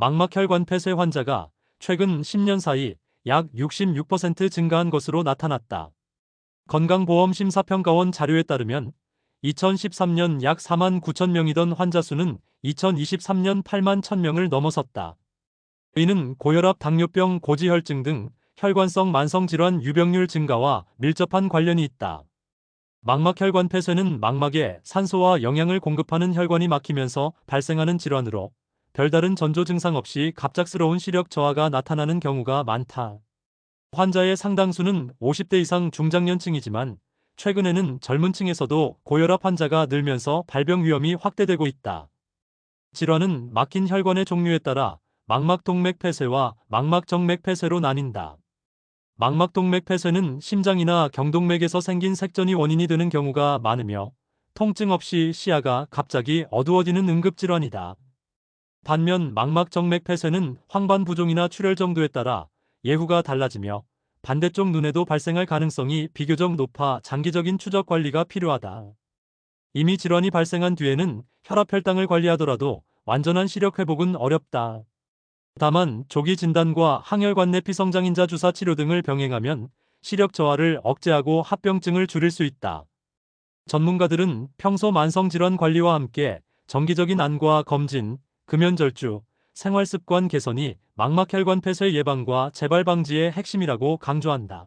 망막혈관 폐쇄 환자가 최근 10년 사이 약 66% 증가한 것으로 나타났다. 건강보험심사평가원 자료에 따르면 2013년 약 4만 9천 명이던 환자 수는 2023년 8만 1천 명을 넘어섰다. 이는 고혈압, 당뇨병, 고지혈증 등 혈관성 만성 질환 유병률 증가와 밀접한 관련이 있다. 망막혈관 폐쇄는 망막에 산소와 영양을 공급하는 혈관이 막히면서 발생하는 질환으로 별다른 전조 증상 없이 갑작스러운 시력 저하가 나타나는 경우가 많다. 환자의 상당수는 50대 이상 중장년층이지만 최근에는 젊은 층에서도 고혈압 환자가 늘면서 발병 위험이 확대되고 있다. 질환은 막힌 혈관의 종류에 따라 망막동맥 폐쇄와 망막정맥 폐쇄로 나뉜다. 망막동맥 폐쇄는 심장이나 경동맥에서 생긴 색전이 원인이 되는 경우가 많으며 통증 없이 시야가 갑자기 어두워지는 응급질환이다. 반면 망막정맥 폐쇄는 황반 부종이나 출혈 정도에 따라 예후가 달라지며 반대쪽 눈에도 발생할 가능성이 비교적 높아 장기적인 추적 관리가 필요하다. 이미 질환이 발생한 뒤에는 혈압 혈당을 관리하더라도 완전한 시력 회복은 어렵다. 다만 조기 진단과 항혈관 내 피성장인자 주사 치료 등을 병행하면 시력 저하를 억제하고 합병증을 줄일 수 있다. 전문가들은 평소 만성 질환 관리와 함께 정기적인 안과 검진, 금연절주, 생활습관 개선이 망막혈관 폐쇄 예방과 재발 방지의 핵심이라고 강조한다.